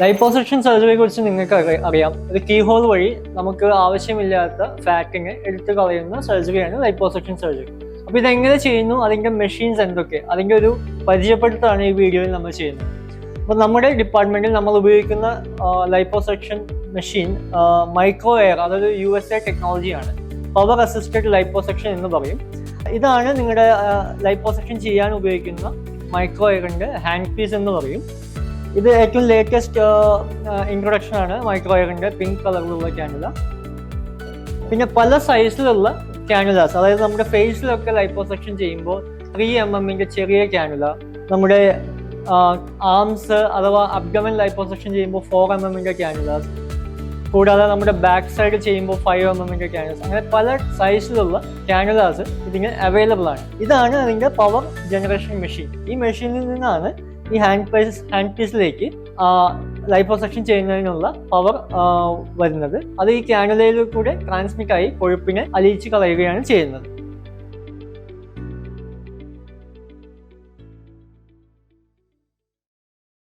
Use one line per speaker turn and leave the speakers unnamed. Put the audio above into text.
Liposuction സർജറിയെ കുറിച്ച് നിങ്ങൾക്ക് അറിയാം. ഇത് കീ ഹോൾ വഴി നമുക്ക് ആവശ്യമില്ലാത്ത ഫാറ്റിങ് എടുത്തു കളയുന്ന സർജറിയാണ് ലൈപ്പോസെക്ഷൻ സർജറി അപ്പോൾ ഇതെങ്ങനെ ചെയ്യുന്നു? അതിന്റെ മെഷീൻസ് എന്തൊക്കെ? അതിന്റെ ഒരു പരിചയപ്പെടുത്താണ് ഈ വീഡിയോയിൽ നമ്മൾ ചെയ്യുന്നത്. അപ്പോൾ നമ്മുടെ ഡിപ്പാർട്ട്മെന്റിൽ നമ്മൾ ഉപയോഗിക്കുന്ന ലൈപ്പോസെക്ഷൻ മെഷീൻ മൈക്രോ എയർ അതൊരു യു എസ് എ ടെക്നോളജിയാണ് പവർ അസിസ്റ്റഡ് ലൈപ്പോസെക്ഷൻ എന്ന് പറയും. ഇതാണ് നിങ്ങളുടെ ലൈപ്പോസെക്ഷൻ ചെയ്യാൻ ഉപയോഗിക്കുന്ന മൈക്രോ എയറിന്റെ ഹാൻഡ് പീസ് എന്ന് പറയും. ഇത് ഏറ്റവും ലേറ്റസ്റ്റ് ഇൻട്രൊഡക്ഷൻ ആണ് മൈക്രോ എയറിന്റെ പിങ്ക് കളറിലുള്ള ക്യാനുല പിന്നെ പല സൈസിലുള്ള ക്യാനുലാസ് അതായത് നമ്മുടെ ഫേസിലൊക്കെ ലൈപ്പോസെക്ഷൻ ചെയ്യുമ്പോൾ ത്രീ എം എമ്മിന്റെ ചെറിയ ക്യാനുല നമ്മുടെ ആംസ് അഥവാ അബ്ഡമൻ ലൈപ്പോസെക്ഷൻ ചെയ്യുമ്പോൾ ഫോർ എം എമ്മിന്റെ ക്യാനുലാസ് കൂടാതെ നമ്മുടെ ബാക്ക് സൈഡ് ചെയ്യുമ്പോൾ ഫൈവ് എം എമ്മിന്റെ ക്യാനുലാസ് അങ്ങനെ പല സൈസിലുള്ള ക്യാനുലാസ് ഇതിന് അവൈലബിൾ ആണ്. ഇതാണ് അതിന്റെ പവർ ജനറേഷൻ മെഷീൻ ഈ മെഷീനിൽ നിന്നാണ് ഈ ഹാൻഡ് പീസ് ഹാൻഡ് പീസിലേക്ക് ലൈപ്പോസെക്ഷൻ ചെയ്യുന്നതിനുള്ള പവർ വരുന്നത്. അത് ഈ ക്യാനുലയിൽ കൂടെ ട്രാൻസ്മിറ്റ് ആയി കൊഴുപ്പിനെ അലിയിച്ച് കളയുകയാണ് ചെയ്യുന്നത്.